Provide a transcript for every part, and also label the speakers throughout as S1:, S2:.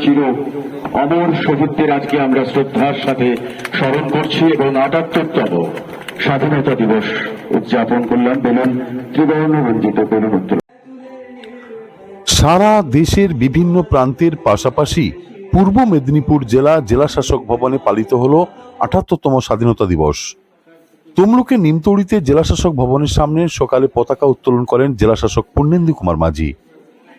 S1: চির অমর শহীদদের আজকে আমরা শ্রদ্ধার সাথে স্মরণ করছি এবং আটাত্তরতম স্বাধীনতা দিবস উদযাপন করলাম। বেলুন ত্রিবর্ণ রঞ্জিত উত্তর।
S2: সারা দেশের বিভিন্ন প্রান্তের পাশাপাশি পূর্ব মেদিনীপুর জেলা জেলাশাসক ভবনে পালিত হল আঠাত্তরতম স্বাধীনতা দিবস। তমলুকের নিমতড়িতে জেলাশাসক ভবনের সামনে সকালে পতাকা উত্তোলন করেন জেলাশাসক পূর্ণেন্দু কুমার মাঝি।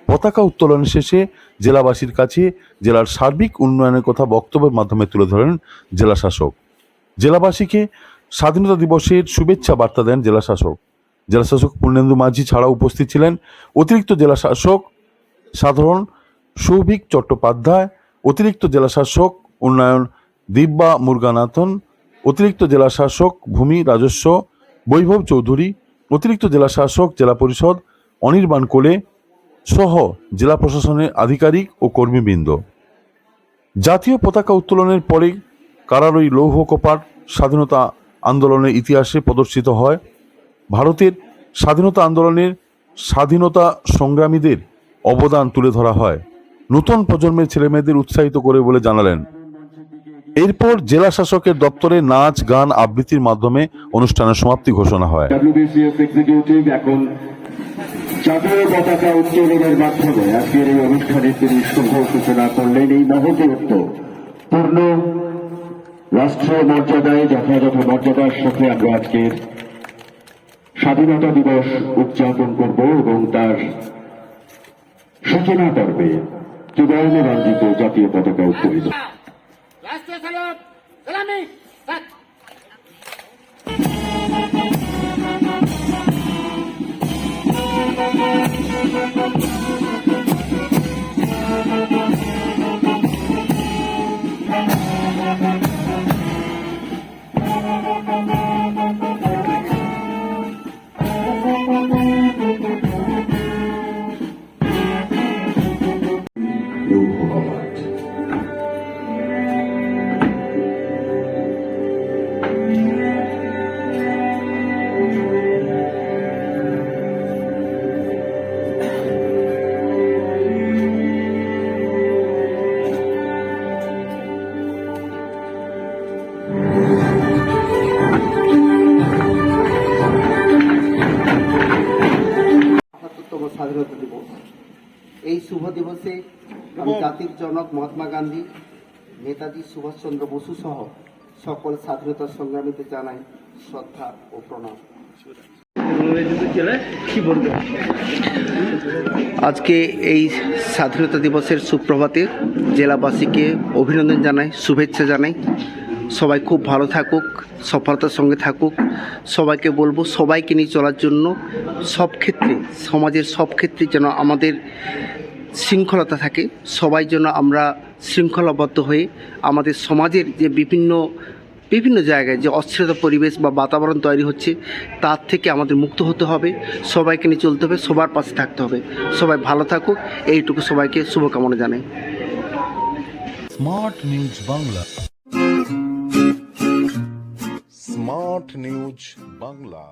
S2: পতাকা উত্তোলন শেষে জেলাবাসীর কাছে জেলার সার্বিক উন্নয়নের কথা বক্তব্যের মাধ্যমে তুলে ধরেন জেলাশাসক জেলাবাসীকে স্বাধীনতা দিবসের শুভেচ্ছা বার্তা দেন জেলাশাসক জেলাশাসক পূর্ণেন্দু মাঝি ছাড়াও উপস্থিত ছিলেন অতিরিক্ত জেলাশাসক সাধারণ সৌভিক চট্টোপাধ্যায়, অতিরিক্ত জেলাশাসক উন্নয়ন দিব্যা মুরগানাথন, অতিরিক্ত জেলাশাসক ভূমি রাজস্ব বৈভব চৌধুরী, অতিরিক্ত জেলাশাসক জেলা পরিষদ অনির্বাণ কোলে সহ জেলা প্রশাসনের আধিকারিক ও কর্মীবৃন্দ। জাতীয় পতাকা উত্তোলনের পরে কারারই লৌহ কপাট স্বাধীনতা আন্দোলনের ইতিহাসে প্রদর্শিত হয়। ভারতের স্বাধীনতা আন্দোলনের স্বাধীনতা সংগ্রামীদের অবদান তুলে ধরা হয়। নতুন প্রজন্মের ছেলেমেয়েদের উৎসাহিত করে বলে জানালেন। এরপর জেলা শাসকের দপ্তরে নাচ, গান, আবৃত্তির মাধ্যমে অনুষ্ঠানের সমাপ্তি ঘোষণা হয়।
S1: জাতীয় পতাকা উত্তোলনের মাধ্যমে আজকের এই অনুষ্ঠানের তিনি শুভ সূচনা করলেন। এই মহোৎসব পূর্ণ রাষ্ট্র মর্যাদায় যথাযথ মর্যাদার সাথে আমরা আজকের স্বাধীনতা দিবস উদযাপন করব এবং তার সূচনা করবে ত্রিবর্ণ রঞ্জিত জাতীয় পতাকা উত্তোলিত। Thank
S3: you. স্বাধীনতা দিবস। এই শুভ দিবসে আমি জাতির জনক মহাত্মা গান্ধী নেতাজি সুভাষচন্দ্র বসু সহ সকল স্বাধীনতা সংগ্রামীদের জানাই শ্রদ্ধা ও প্রণাম। আজকে এই স্বাধীনতা দিবসের সুপ্রভাতে জেলাবাসীকে অভিনন্দন জানাই শুভেচ্ছা জানাই। সবাই খুব ভালো থাকুক, সফলতার সঙ্গে থাকুক। সবাইকে বলব, সবাইকে নিয়ে চলার জন্য সব ক্ষেত্রে, সমাজের সব ক্ষেত্রে যেন আমাদের শৃঙ্খলতা থাকে। সবাই যেন আমরা শৃঙ্খলাবদ্ধ হয়ে আমাদের সমাজের যে বিভিন্ন বিভিন্ন জায়গায় যে অস্থিরতা পরিবেশ বা বাতাবরণ তৈরি হচ্ছে, তার থেকে আমাদের মুক্ত হতে হবে। সবাইকে নিয়ে চলতে হবে, সবার পাশে থাকতে হবে। সবাই ভালো থাকুক। এইটুকু সবাইকে শুভকামনা জানাই।
S2: Smart news Bangla
S4: smart news Bangla